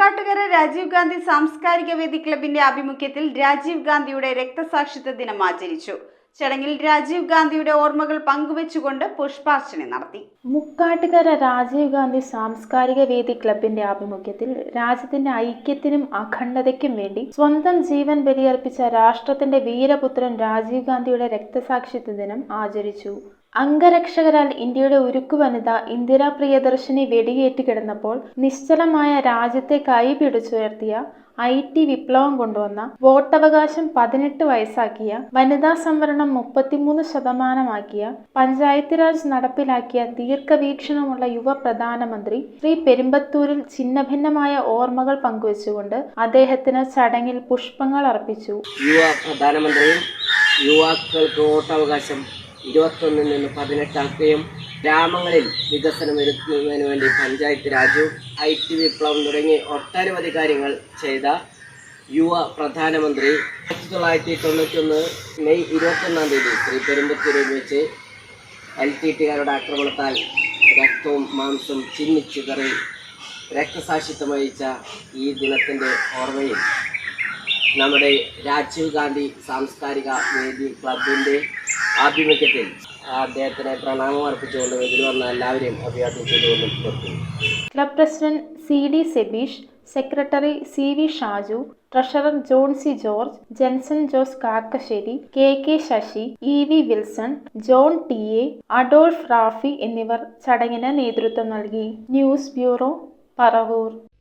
മുക്കാട്ടുകര രാജീവ് ഗാന്ധി സാംസ്കാരിക വേദി ക്ലബിന്റെ ആഭിമുഖ്യത്തിൽ രാജീവ് ഗാന്ധിയുടെ രക്തസാക്ഷിത്വ ദിനം ആചരിച്ചു. ചടങ്ങിൽ രാജീവ് ഗാന്ധിയുടെ ഓർമ്മകൾ പങ്കുവെച്ചുകൊണ്ട് പുഷ്പാർച്ചന നടത്തി. മുക്കാട്ടുകര രാജീവ് ഗാന്ധി സാംസ്കാരിക വേദി ക്ലബിന്റെ ആഭിമുഖ്യത്തിൽ രാജ്യത്തിന്റെ ഐക്യത്തിനും അഖണ്ഡതയ്ക്കും വേണ്ടി സ്വന്തം ജീവൻ ബലിയർപ്പിച്ച രാഷ്ട്രത്തിന്റെ വീരപുത്രൻ രാജീവ് ഗാന്ധിയുടെ രക്തസാക്ഷിത്വ ദിനം ആചരിച്ചു. അംഗരക്ഷകരാൽ ഇന്ത്യയുടെ ഉരുക്കു വനിത ഇന്ദിരാ പ്രിയദർശിനി വെടിയേറ്റ് കിടന്നപ്പോൾ നിശ്ചലമായ രാജ്യത്തെ കൈപിടിച്ചുയർത്തിയ ഐ ടി വിപ്ലവം കൊണ്ടുവന്ന വോട്ടവകാശം പതിനെട്ട് വയസ്സാക്കിയ വനിതാ സംവരണം മുപ്പത്തിമൂന്ന് ശതമാനമാക്കിയ പഞ്ചായത്ത് രാജ് നടപ്പിലാക്കിയ ദീർഘവീക്ഷണമുള്ള യുവ പ്രധാനമന്ത്രി ശ്രീ പെരുമ്പത്തൂരിൽ ഛിന്നഭിന്നമായ ഓർമ്മകൾ പങ്കുവച്ചുകൊണ്ട് അദ്ദേഹത്തിന് ചടങ്ങിൽ പുഷ്പങ്ങൾ അർപ്പിച്ചു. യുവ പ്രധാനമന്ത്രിയും യുവാക്കൾക്ക് വോട്ടവകാശം ഇരുപത്തൊന്നിൽ നിന്ന് പതിനെട്ടാക്കുകയും ഗ്രാമങ്ങളിൽ വികസനം വരുത്തുന്നതിന് വേണ്ടി പഞ്ചായത്ത് രാജു ഐ ടി വിപ്ലവം തുടങ്ങി ഒട്ടനവധി കാര്യങ്ങൾ ചെയ്ത യുവ പ്രധാനമന്ത്രി. ആയിരത്തി തൊള്ളായിരത്തി തൊണ്ണൂറ്റൊന്ന് മെയ് ഇരുപത്തൊന്നാം തീയതി ശ്രീ പെരുമ്പത്തൂരിൽ വെച്ച് എൽ ടി ടിക്കാരുടെ ആക്രമണത്താൽ രക്തവും മാംസവും ചിന്നിച്ചിതറി രക്തസാക്ഷിത്വം വഹിച്ച ഈ ദിനത്തിന്റെ ഓർമ്മയിൽ നമ്മുടെ രാജീവ് ഗാന്ധി സാംസ്കാരിക വേദി ക്ലബിന്റെ ആഭിമുഖ്യത്തിൽ അദ്ദേഹത്തിന് പ്രണാമം അർപ്പിച്ചുകൊണ്ട് ഇതിൽ വന്ന എല്ലാവരെയും അഭിവാദ്യം ചെയ്തുകൊണ്ടും club president C D Sebeesh secretary C V Shaju treasurer John C George Jenson Jose Kakkassery K K Sasi E V Wilson John T A Adolf Rafi എന്നിവർ ചടങ്ങിന് നേതൃത്വം നൽകി. News bureau Paravur.